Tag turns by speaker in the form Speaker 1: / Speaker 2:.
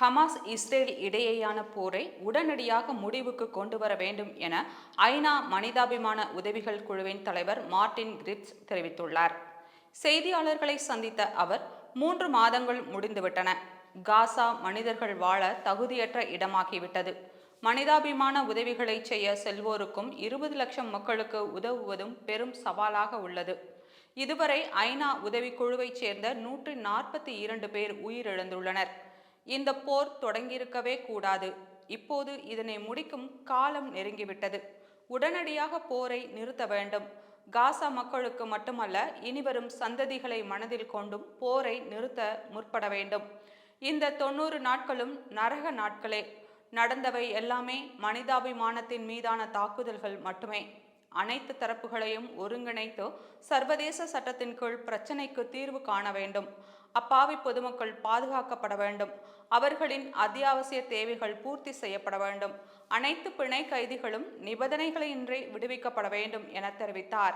Speaker 1: Hamas Israel இடையேயான போரை உடனடியாக முடிவுக்கு கொண்டு வர வேண்டும் என ஐநா மனிதாபிமான உதவிகள் குழுவின் தலைவர் மார்டின் கிரிப்ஸ் தெரிவித்துள்ளார். செய்தியாளர்களை சந்தித்த அவர் மூன்று மாதங்கள் முடிந்துவிட்டன. காசா மனிதர்கள் வாழ தகுதியற்ற இடமாகிவிட்டது. மனிதாபிமான உதவிகளை செய்ய செல்வோருக்கும் இருபது லட்சம் மக்களுக்கு உதவுவதும் பெரும் சவாலாக உள்ளது. இதுவரை ஐநா உதவிக்குழுவைச் சேர்ந்த நூற்று நாற்பத்தி இரண்டு பேர் உயிரிழந்துள்ளனர். இந்த போர் தொடங்கியிருக்கவே கூடாது. இப்போது இதனை முடிக்கும் காலம் நெருங்கிவிட்டது. உடனடியாக போரை நிறுத்த வேண்டும். காசா மக்களுக்கு மட்டுமல்ல இனிவரும் சந்ததிகளை மனதில் கொண்டும் போரை நிறுத்த முற்பட வேண்டும். இந்த தொண்ணூறு நாட்களும் நரக நாட்களே. நடந்தவை எல்லாமே மனிதாபிமானத்தின் மீதான தாக்குதல்கள் மட்டுமே. அனைத்து தரப்புகளையும் ஒருங்கிணைத்து சர்வதேச சட்டத்தின் கீழ் பிரச்சினைக்கு தீர்வு காண வேண்டும். அப்பாவி பொதுமக்கள் பாதுகாக்கப்பட வேண்டும். அவர்களின் அத்தியாவசிய தேவைகள் பூர்த்தி செய்யப்பட வேண்டும். அனைத்து பிணை கைதிகளும் நிபந்தனைகளின்றி விடுவிக்கப்பட வேண்டும் என தெரிவித்தார்.